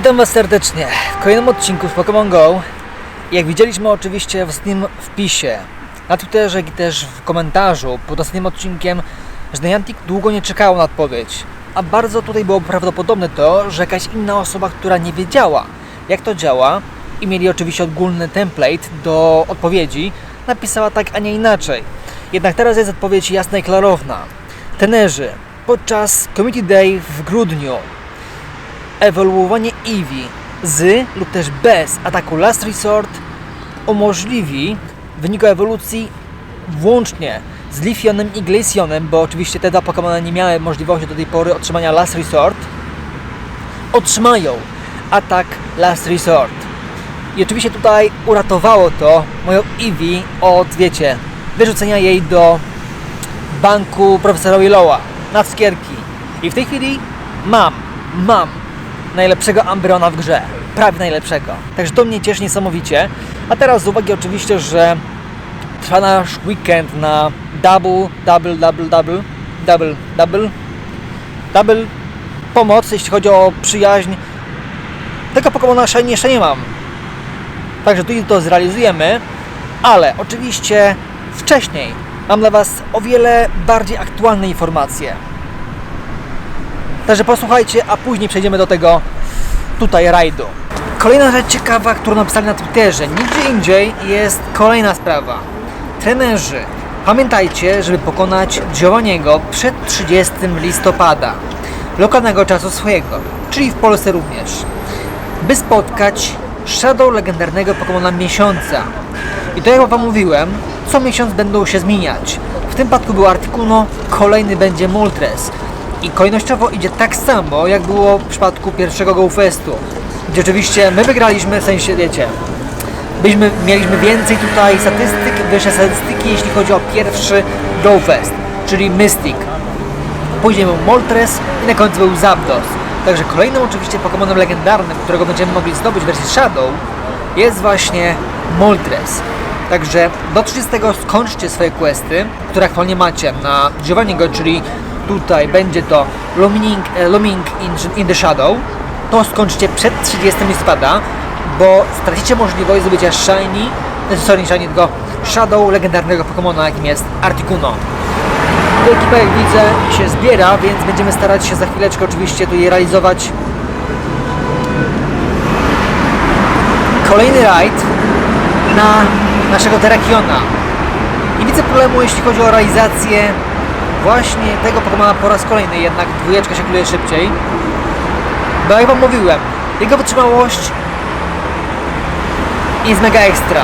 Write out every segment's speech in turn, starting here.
Witam Was serdecznie w kolejnym odcinku z Pokémon Go. Jak widzieliśmy oczywiście w ostatnim wpisie na Twitterze, i też w komentarzu pod ostatnim odcinkiem, że Niantic długo nie czekało na odpowiedź. A bardzo tutaj było prawdopodobne to, że jakaś inna osoba, która nie wiedziała jak to działa i mieli oczywiście ogólny template do odpowiedzi, napisała tak, a nie inaczej. Jednak teraz jest odpowiedź jasna i klarowna. Tenerzy podczas Community Day w grudniu ewoluowanie Eevee z lub też bez ataku Last Resort umożliwi w wyniku ewolucji włącznie z Lifionem i Glaceonem, bo oczywiście te dwa Pokémony nie miały możliwości do tej pory otrzymania Last Resort, otrzymają atak Last Resort. I oczywiście tutaj uratowało to moją Eevee od, wiecie, wyrzucenia jej do banku profesora Willowa na cukierki. I w tej chwili mam, mam najlepszego Ambryona w grze. Prawie najlepszego. Także to mnie cieszy niesamowicie. A teraz z uwagi oczywiście, że trwa nasz weekend na double, double, double, double, double, double, double pomoc, jeśli chodzi o przyjaźń. Tego Pokemona jeszcze nie mam. Także tu to zrealizujemy, ale oczywiście wcześniej mam dla Was o wiele bardziej aktualne informacje. Także posłuchajcie, a później przejdziemy do tego tutaj rajdu. Kolejna rzecz ciekawa, którą napisali na Twitterze, nigdzie indziej jest kolejna sprawa. Trenerzy, pamiętajcie, żeby pokonać Giovanniego przed 30 listopada, lokalnego czasu swojego, czyli w Polsce również, by spotkać Shadow legendarnego Pokemona miesiąca. I to jak Wam mówiłem, co miesiąc będą się zmieniać. W tym przypadku był Articuno, kolejny będzie Moltres. I kolejnościowo idzie tak samo, jak było w przypadku pierwszego GoFestu. Gdzie oczywiście my wygraliśmy, w sensie wiecie, byśmy, mieliśmy więcej tutaj statystyk, wyższe statystyki, jeśli chodzi o pierwszy GoFest, czyli Mystic. Później był Moltres i na końcu był Zapdos. Także kolejnym oczywiście Pokemonem legendarnym, którego będziemy mogli zdobyć w wersji Shadow, jest właśnie Moltres. Także do 30 skończcie swoje questy, które aktualnie macie na Giovanniego, czyli tutaj będzie to Looming, e, Looming in, in the Shadow. To skończcie przed 30 listopada, bo stracicie możliwość zdobycia Shiny, e, sorry, Shiny, tylko Shadow legendarnego Pokemona, jakim jest Articuno. Tu ekipa, jak widzę, się zbiera, więc będziemy starać się za chwileczkę oczywiście tu je realizować. Kolejny rajd na naszego Terrakiona. Nie widzę problemu, jeśli chodzi o realizację właśnie tego Pokemona po raz kolejny, jednak dwójeczka się kluje szybciej. Bo jak Wam mówiłem, jego wytrzymałość jest mega ekstra.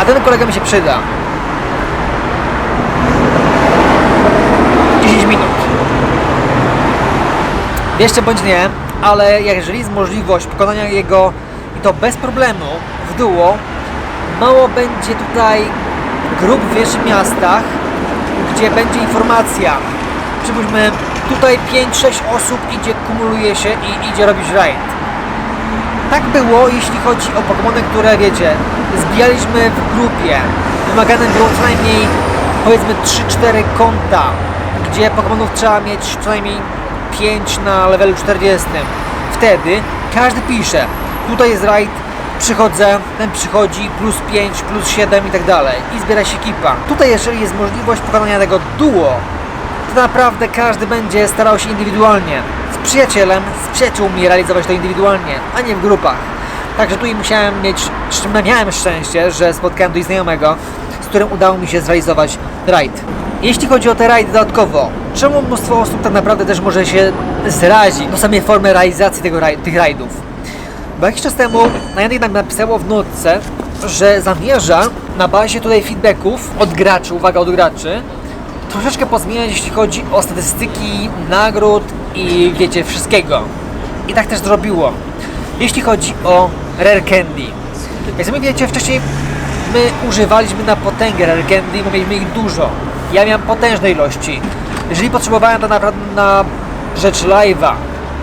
A ten kolega mi się przyda. 10 minut. Jeszcze bądź nie, ale jeżeli jest możliwość pokonania jego i to bez problemu w duo, mało będzie tutaj grup w większych miastach, gdzie będzie informacja. Przypuśćmy, tutaj 5-6 osób idzie, kumuluje się i idzie robić raid. Tak było, jeśli chodzi o Pokémony, które wiecie, zbijaliśmy w grupie. Wymagane było co najmniej powiedzmy 3-4 konta, gdzie Pokémonów trzeba mieć przynajmniej 5 na levelu 40. Wtedy każdy pisze, tutaj jest raid, przychodzę, ten przychodzi, plus 5, plus 7 i tak dalej. I zbiera się ekipa. Tutaj jeżeli jest możliwość pokonania tego duo, to naprawdę każdy będzie starał się indywidualnie. Z przyjacielem, z przyjaciółmi realizować to indywidualnie, a nie w grupach. Także tu musiałem mieć, miałem szczęście, że spotkałem tu znajomego, z którym udało mi się zrealizować raid. Jeśli chodzi o te rajdy dodatkowo, czemu mnóstwo osób tak naprawdę też może się zrazi do samej formy realizacji tego, tych rajdów? Bo jakiś czas temu Niantic nam napisało w notce, że zamierza na bazie tutaj feedbacków od graczy, uwaga od graczy, troszeczkę pozmieniać jeśli chodzi o statystyki, nagród i wiecie, wszystkiego. I tak też zrobiło. Jeśli chodzi o Rare Candy. Jak sami wiecie, wcześniej my używaliśmy na potęgę Rare Candy, bo mieliśmy ich dużo. Ja miałem potężne ilości. Jeżeli potrzebowałem to naprawdę na rzecz live'a,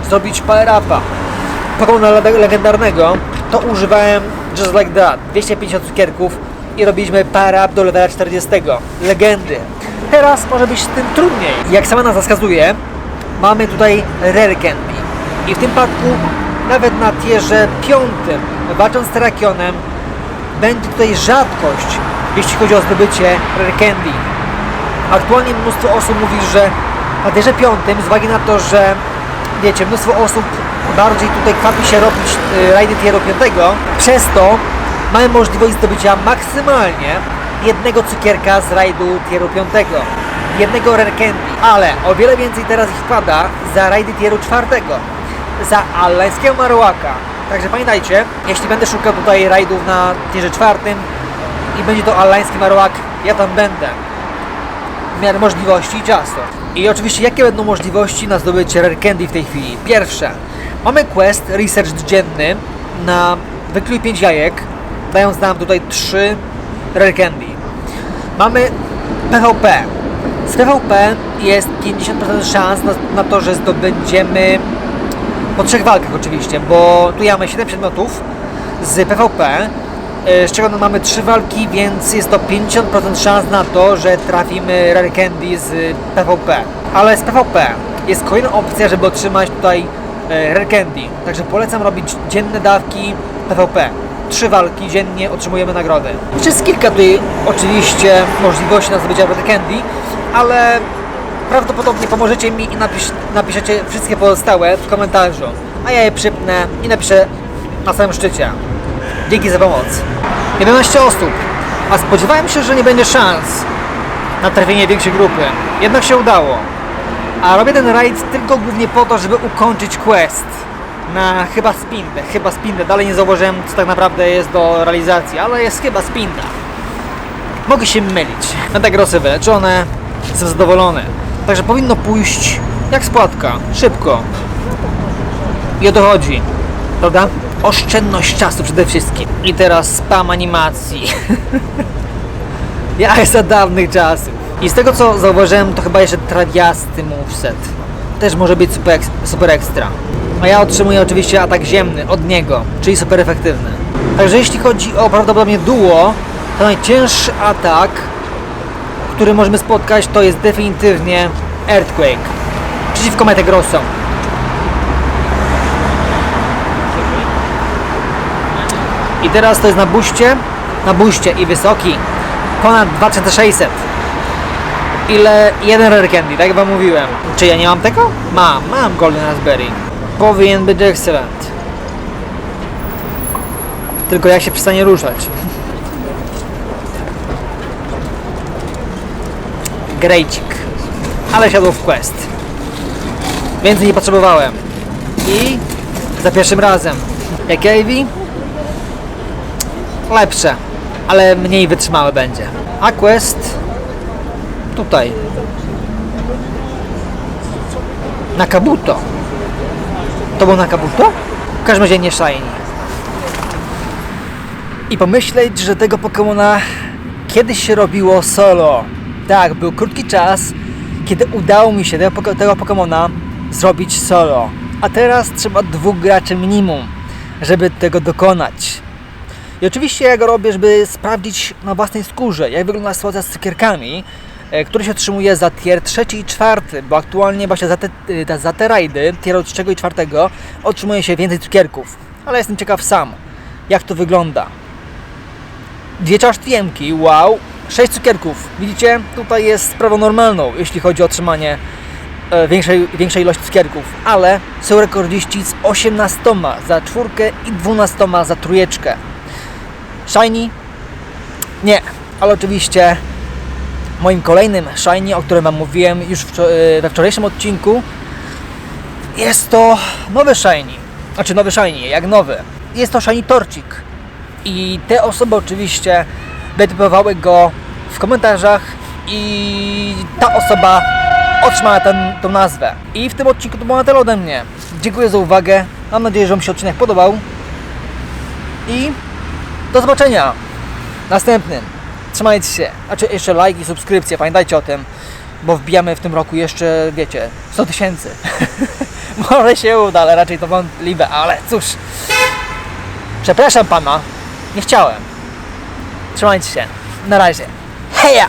zrobić power upa, Pokemona le- legendarnego, to używałem just like that, 250 cukierków i robiliśmy power up do levela 40, legendy. Teraz może być z tym trudniej. Jak sama nazwa wskazuje, mamy tutaj Rare Candy. I w tym przypadku nawet na tierze piątym, walcząc z Terakionem, będzie tutaj rzadkość, jeśli chodzi o zdobycie Rare Candy. Aktualnie mnóstwo osób mówi, że na tierze piątym, z uwagi na to, że wiecie, mnóstwo osób bardziej tutaj kwapi się robić y, rajdy tieru 5, przez to mamy możliwość zdobycia maksymalnie jednego cukierka z rajdu tieru 5, jednego rare candy, ale o wiele więcej teraz ich wpada za rajdy tieru 4, za allańskiego marłaka. Także pamiętajcie, jeśli będę szukał tutaj rajdów na tierze czwartym i będzie to allański marłak, ja tam będę w miarę możliwości i czasu. I oczywiście jakie będą możliwości na zdobycie Rare Candy w tej chwili? Pierwsze, mamy quest research dzienny na wykluj 5 jajek, dając nam tutaj 3 Rare Candy. Mamy PvP. Z PvP jest 50% szans na, na to, że zdobędziemy po trzech walkach oczywiście, bo tu mamy 7 przedmiotów z PvP, e, z czego no mamy 3 walki, więc jest to 50% szans na to, że trafimy Rare Candy z PvP. Ale z PvP jest kolejna opcja, żeby otrzymać tutaj Rare Candy. Także polecam robić dzienne dawki PvP. Trzy walki dziennie otrzymujemy nagrody. Jest kilka tutaj oczywiście możliwości na zdobycie Rare Candy, ale prawdopodobnie pomożecie mi i napisz, napiszecie wszystkie pozostałe w komentarzu, a ja je przypnę i napiszę na samym szczycie. Dzięki za pomoc. 11 osób, a spodziewałem się, że nie będzie szans na trafienie większej grupy. Jednak się udało. A robię ten raid tylko głównie po to, żeby ukończyć quest na chyba spindę, chyba spindę. Dalej nie zauważyłem, co tak naprawdę jest do realizacji, ale jest chyba spinda. Mogę się mylić. Metagrosy wyleczone, jestem zadowolony. Także powinno pójść jak spłatka, szybko. I o to chodzi, prawda? Oszczędność czasu przede wszystkim. I teraz spam animacji. ja za dawnych czasów. I z tego co zauważyłem, to chyba jeszcze trawiasty moveset. Też może być super, super ekstra. A ja otrzymuję oczywiście atak ziemny od niego, czyli super efektywny. Także jeśli chodzi o prawdopodobnie duo, to najcięższy atak który możemy spotkać, to jest definitywnie Earthquake przeciwko Metagrossom. I teraz to jest na buście, na buście i wysoki, ponad 2600. Ile? Jeden Rare Candy, tak jak wam mówiłem. Czy ja nie mam tego? Mam, mam Golden Raspberry. Powinien być excellent. Tylko jak się przestanie ruszać. Grejcik. Ale siadło w quest. Więcej nie potrzebowałem. I za pierwszym razem. Jakie Ivy? Lepsze, ale mniej wytrzymałe będzie. A quest tutaj. Na Kabuto. To było na Kabuto? W każdym razie nie shiny. I pomyśleć, że tego Pokemona kiedyś się robiło solo. Tak, był krótki czas, kiedy udało mi się tego, tego Pokemona zrobić solo. A teraz trzeba dwóch graczy minimum, żeby tego dokonać. I oczywiście ja go robię, żeby sprawdzić na własnej skórze, jak wygląda sytuacja z cukierkami, e, które się otrzymuje za tier trzeci i czwarty, bo aktualnie właśnie za te, e, za te rajdy, tier od trzeciego i czwartego, otrzymuje się więcej cukierków. Ale jestem ciekaw sam, jak to wygląda. Dwie czasztwiemki, wow, sześć cukierków. Widzicie, tutaj jest sprawą normalną, jeśli chodzi o otrzymanie e, większej, większej ilości cukierków, ale są rekordziści z 18 za czwórkę i 12 za trójeczkę. Shiny? Nie, ale oczywiście moim kolejnym Shiny, o którym Wam mówiłem już e, we wczorajszym odcinku, jest to nowy Shiny. Znaczy nowy Shiny, jak nowy. Jest to Shiny Torcik. I te osoby oczywiście wytypowały go w komentarzach i ta osoba otrzymała ten, tą nazwę. I w tym odcinku to było na tyle ode mnie. Dziękuję za uwagę. Mam nadzieję, że Wam się odcinek podobał. I do zobaczenia w następnym. Trzymajcie się. Znaczy jeszcze like i subskrypcje, pamiętajcie o tym, bo wbijamy w tym roku jeszcze, wiecie, 100 tysięcy. Może się uda, ale raczej to wątpliwe, ale cóż. Przepraszam pana, nie chciałem. Trzymajcie się. Na razie. Heja!